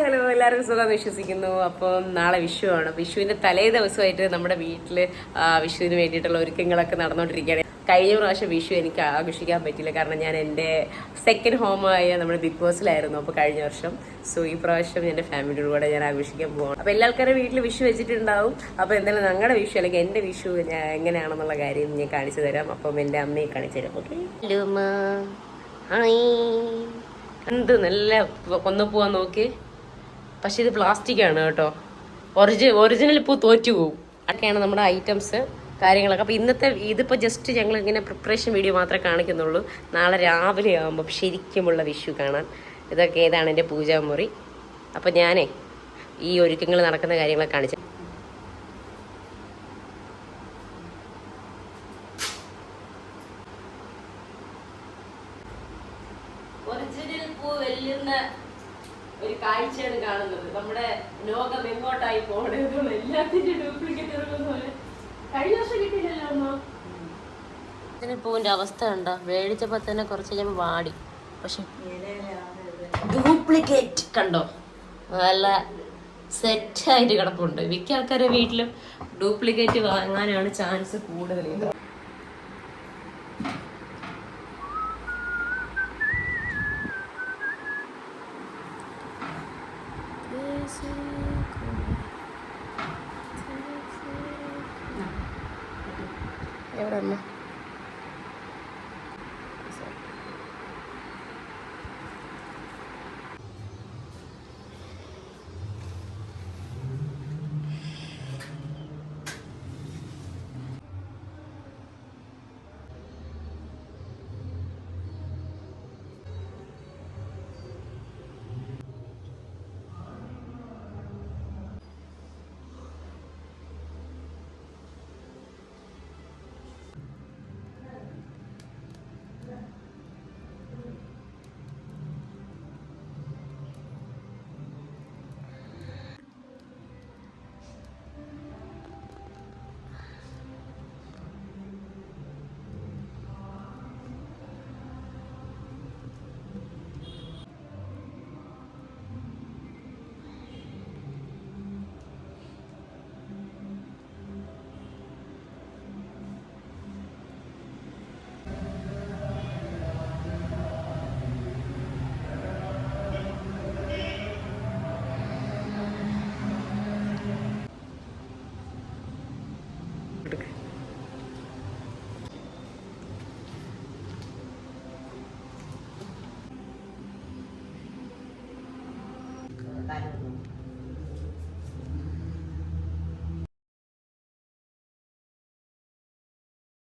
Hello എല്ലാവർക്കും സുഖം വിശ്വസിക്കുന്നു. അപ്പം നാളെ വിഷുവാണ്. വിഷുവിന്റെ തലേ ദിവസമായിട്ട് നമ്മുടെ വീട്ടിൽ വിഷുവിന് വേണ്ടിയിട്ടുള്ള ഒരുക്കങ്ങളൊക്കെ നടന്നുകൊണ്ടിരിക്കുകയാണ് കഴിഞ്ഞ പ്രാവശ്യം വിഷു എനിക്ക് ആഘോഷിക്കാൻ പറ്റില്ല കാരണം ഞാൻ എന്റെ സെക്കൻഡ് ഹോമായ നമ്മുടെ ബിഗ് ബോസിലായിരുന്നു അപ്പോൾ കഴിഞ്ഞ വർഷം. സോ ഈ പ്രാവശ്യം എന്റെ ഫാമിലിയുടെ കൂടെ ഞാൻ ആഘോഷിക്കാൻ പോകണം അപ്പോൾ എല്ലാ ആൾക്കാരും വീട്ടിൽ വിഷു വെച്ചിട്ടുണ്ടാവും. അപ്പോൾ എന്തായാലും ഞങ്ങളുടെ വിഷു അല്ലെങ്കിൽ എന്റെ വിഷു ഞാൻ എങ്ങനെയാണെന്നുള്ള കാര്യം ഞാൻ കാണിച്ചു തരാം. അപ്പം എന്റെ അമ്മയെ കാണിച്ചു തരാം. ഓക്കെ ഹായ് എന്ത് നല്ല കൊന്നു പോവാൻ നോക്കി. പക്ഷെ ഇത് പ്ലാസ്റ്റിക് ആണ് കേട്ടോ. ഒറിജി ഒറിജിനൽ ഇപ്പോൾ തോറ്റു പോകും അതൊക്കെയാണ് നമ്മുടെ ഐറ്റംസ് കാര്യങ്ങളൊക്കെ. അപ്പോൾ ഇന്നത്തെ ഇതിപ്പോൾ ജസ്റ്റ് ഞങ്ങൾ ഇങ്ങനെ പ്രിപ്പറേഷൻ വീഡിയോ മാത്രമേ കാണിക്കുന്നുള്ളൂ. നാളെ രാവിലെ ആകുമ്പോൾ ശരിക്കുമുള്ള വിഷു കാണാൻ. ഇതൊക്കെ ഏതാണ് എന്റെ പൂജാമുറി അപ്പോൾ ഞാനേ ഈ ഒരുക്കങ്ങൾ നടക്കുന്ന കാര്യങ്ങളൊക്കെ കാണിച്ചു ഒറിജിനൽ പൂ വെല്ലുന്ന ഒരു കാഴ്ചയാണ് കാണുന്നത്. നമ്മുടെ ലോകം എങ്ങോട്ടായി പോകണത് എല്ലാത്തിന്റെ ഡ്യൂപ്ലിക്കേറ്റ് ഇറങ്ങുന്ന പോലെ. കഴിഞ്ഞ വർഷം കിട്ടിയില്ലല്ലോ അമ്മ? പൂവിന്റെ അവസ്ഥ ഉണ്ടോ മേടിച്ചപ്പോ തന്നെ കുറച്ച് കഴിയുമ്പോൾ വാടി. പക്ഷെ ഡ്യൂപ്ലിക്കേറ്റ് കണ്ടോ? നല്ല സെറ്റായിട്ട് കിടപ്പുണ്ട്. മിക്ക ആൾക്കാരുടെ വീട്ടിലും ഡ്യൂപ്ലിക്കേറ്റ് വാങ്ങാനാണ് ചാൻസ് കൂടുതൽ. എവിടെ അമ്മ